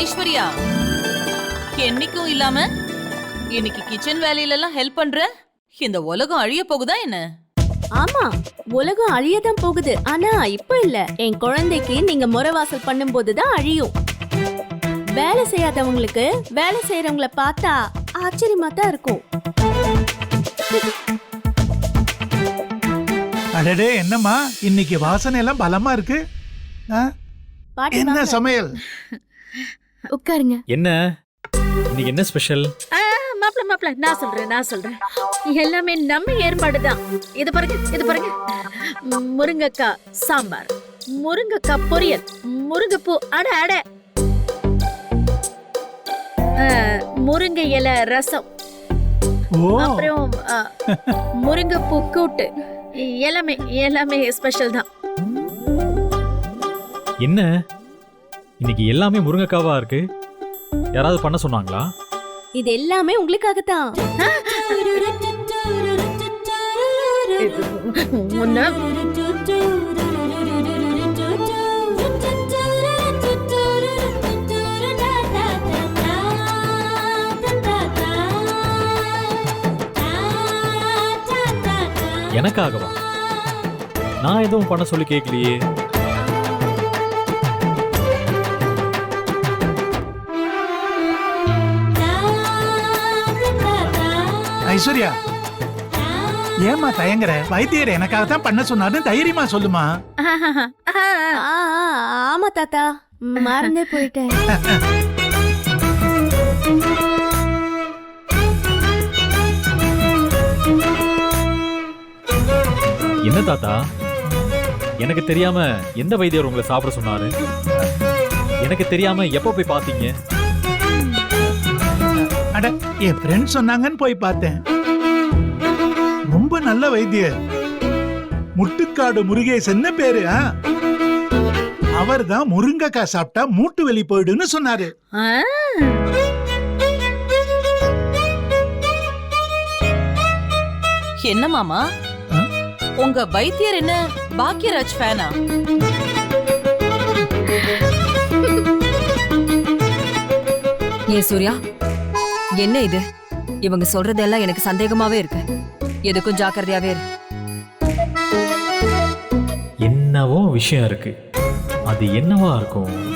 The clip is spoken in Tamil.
ஐஸ்வர்யா? என்னைக்கும் இல்லாம? இன்னைக்கு கிச்சன் வேலையில எல்லாம் ஹெல்ப் பண்ற? இந்த உலகம் அழிய போகுதா என்ன? ஆமா உலகம் அழியதான் போகுது. ஆனா இப்ப இல்ல. என் குழந்தைக்கு நீங்க முறவாசல் பண்ணும்போது தான் அழியும். வேலை செய்யாதவங்களுக்கு வேலை செய்யறவங்கள பார்த்தா ஆச்சரியமா தான் இருக்கும். அடடே என்னம்மா? இன்னைக்கு வாசனை எல்லாம் பலமா இருக்கு. என்ன. சமையல்? உட்காருங்க. என்ன? இன்னைக்கு என்ன ஸ்பெஷல் மாப்பிள மாப்பிள நான் சொல்றேன் நான் சொல்றேன். எல்லாமே நம்ம ஏற்பாடு தான். இது பாருங்க இது பாருங்க. முருங்கக்காய் சாம்பார் முருங்கக்காய் பொரியல் முருங்கைப்பூ அட அட. முருங்கை இலை ரசம். அப்புறம் முருங்கைப்பூ கூட்டு. எல்லாமே எல்லாமே ஸ்பெஷல் தான். என்ன? இன்னைக்கு எல்லாமே முருங்கைக்காவா இருக்கு? யாராவது பண்ண சொன்னாங்களா? இது எல்லாமே உங்களுக்காக தான் முன்ன? எனக்காகவா? நான் எதுவும் பண்ண சொல்லி கேட்கலையே. ஐஸ்வர்யா ஏமா தயங்குற? வைத்தியர் எனக்காக தான் பண்ண சொன்னாருன்னு தைரியமா சொல்லுமா? ஆமா தாத்தா. மறந்தே போயிட்டேன். என்ன தாத்தா? எனக்கு தெரியாம எந்த வைத்தியர் உங்களை சாப்பிட சொன்னாரு? எனக்கு தெரியாம எப்போ போய் பார்த்தீங்க? அட என் ஃப்ரெண்ட் சொன்னாங்கன்னு போய் பார்த்தேன். ரொம்ப நல்ல வைத்தியர். முட்டுக்காடு முருகேசன்னு பேரு அவர் தான் முருங்கக்காய் சாப்பிட்டா மூட்டு வலி போயிடுன்னு சொன்னாரு. என்ன மாமா? உங்க வைத்தியர் என்ன பாக்யராஜ் ஃபேனா? ஏ சூர்யா என்ன இது? இவங்க சொல்றதெல்லாம் எனக்கு சந்தேகமாவே இருக்கு. எதுக்கும் ஜாக்கிரதையாவே இரு. என்னவோ விஷயம் இருக்கு. அது என்னவா இருக்கும்?